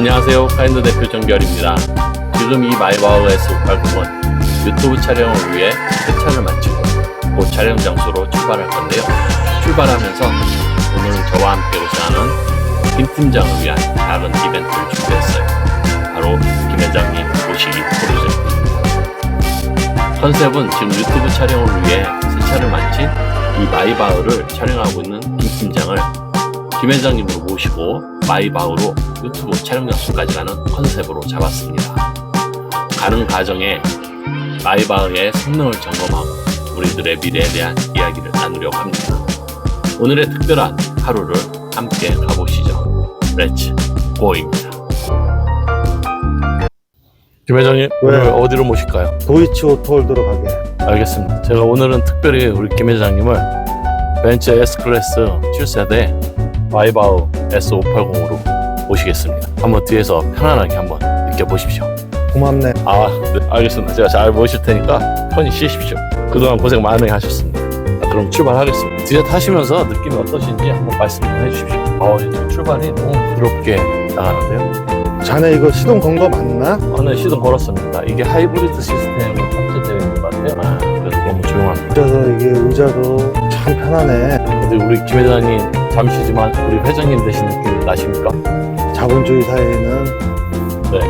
안녕하세요. 카인드 대표 정결입니다. 지금 이 마이바흐 S580은 유튜브 촬영을 위해 세차를 마치고 곧 촬영 장소로 출발할 건데요. 출발하면서 오늘은 저와 함께 고생하는 김 팀장을 위한 작은 이벤트를 준비했어요. 바로 김 회장님 모시기 프로젝트입니다. 컨셉은 지금 유튜브 촬영을 위해 세차를 마친 이 마이바흐를 촬영하고 있는 김 팀장을 김 회장님으로 모시고 마이바흐로 유튜브 촬영 장소까지 가는 컨셉으로 잡았습니다. 가는 과정에 마이바흐의 성능을 점검하고 우리들의 미래에 대한 이야기를 나누려고 합니다. 오늘의 특별한 하루를 함께 가보시죠. 렛츠 고입니다. 김 회장님 왜? 오늘 어디로 모실까요? 도이치 오토홀드로 가게. 알겠습니다. 제가 오늘은 특별히 우리 김 회장님을 벤츠 S클래스 7세대 마이바흐 S580으로 모시겠습니다. 한번 뒤에서 편안하게 한번 느껴보십시오. 고맙네. 아, 네, 알겠습니다. 제가 잘 모실 테니까 편히 쉬십시오. 그동안 고생 많이 하셨습니다. 자, 그럼 출발하겠습니다. 뒤에 타시면서 느낌이 어떠신지 한번 말씀 좀 해주십시오. 어, 이제 출발이 너무 부드럽게 나가는데요. 자네 이거 시동 건 거 맞나? 오늘 시동 걸었습니다. 이게 하이브리드 시스템이 탑재되어 있는 것 같아요. 아, 그래서 너무 조용합니다. 그래서 이게 의자도 참 편하네. 근데 우리 김 회장님 잠시지만 우리 회장님 되신 느낌 나십니까? 자본주의 사회에는 네.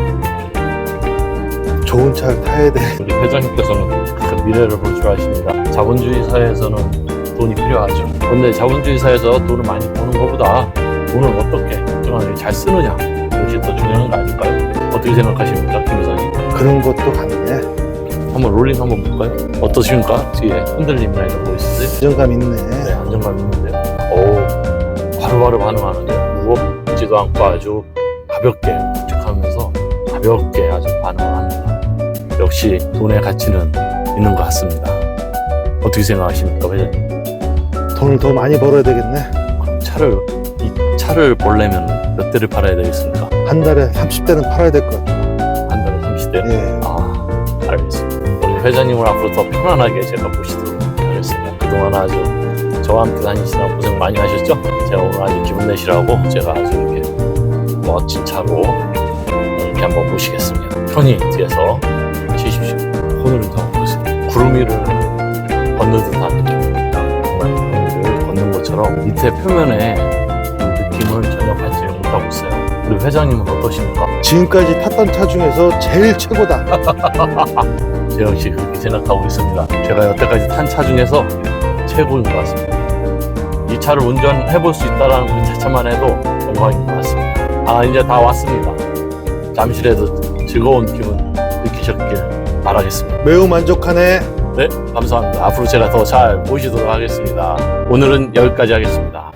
좋은 차를 타야 돼. 우리 회장님께서는 그 미래를 볼 줄 아십니다. 자본주의 사회에서는 돈이 필요하죠. 근데 자본주의 사회에서 돈을 많이 버는 것보다 돈을 어떻게 적정하게 잘 쓰느냐 이것이 더 중요한 거 아닐까요? 어떻게 생각하십니까, 김 회장님? 그런 것도 같네. 한번 롤링 한번 볼까요? 어떠십니까? 뒤에 흔들림이나 이런 거 있으세요? 안정감 있네. 네, 안정감 있는데요. 오, 바로바로 반응하는데요. 무겁지도 않고 아주 가볍게 묵직하면서 가볍게 아주 반응을 합니다. 역시 돈의 가치는 있는 것 같습니다. 어떻게 생각하십니까, 회장님? 돈을 더 많이 벌어야 되겠네. 그럼 차를, 이 차를 벌려면 몇 대를 팔아야 되겠습니까? 한 달에 30대는 팔아야 될 것 같아. 한 달에 30대? 예. 아, 알겠습니다. 회장님을 앞으로 더 편안하게 제가 모시도록 하겠습니다. 그동안 아주 저와 함께 다니시느라 고생 많이 하셨죠? 제가 오늘 아주 기분 내시라고 제가 아주 이렇게 멋진 차로 이렇게 한번 모시겠습니다. 편히 뒤에서 쉬십시오. 오늘은 더 무슨 구름 위를 걷는 듯한 느낌입니다. 정말 구름 위를 걷는 것처럼 밑에 표면에 그 느낌을 전혀 받지 못하고 있어요. 우리 회장님은 어떠십니까? 지금까지 탔던 차 중에서 제일 최고다. 제 역시 그렇게 생각하고 있습니다. 제가 여태까지 탄 차 중에서 최고인 것 같습니다. 이 차를 운전해 볼 수 있다는 그 자체만 해도 영광인 것 같습니다. 아, 이제 다 왔습니다. 잠시라도 즐거운 기분 느끼셨길 바라겠습니다. 매우 만족하네. 네, 감사합니다. 앞으로 제가 더 잘 모시도록 하겠습니다. 오늘은 여기까지 하겠습니다.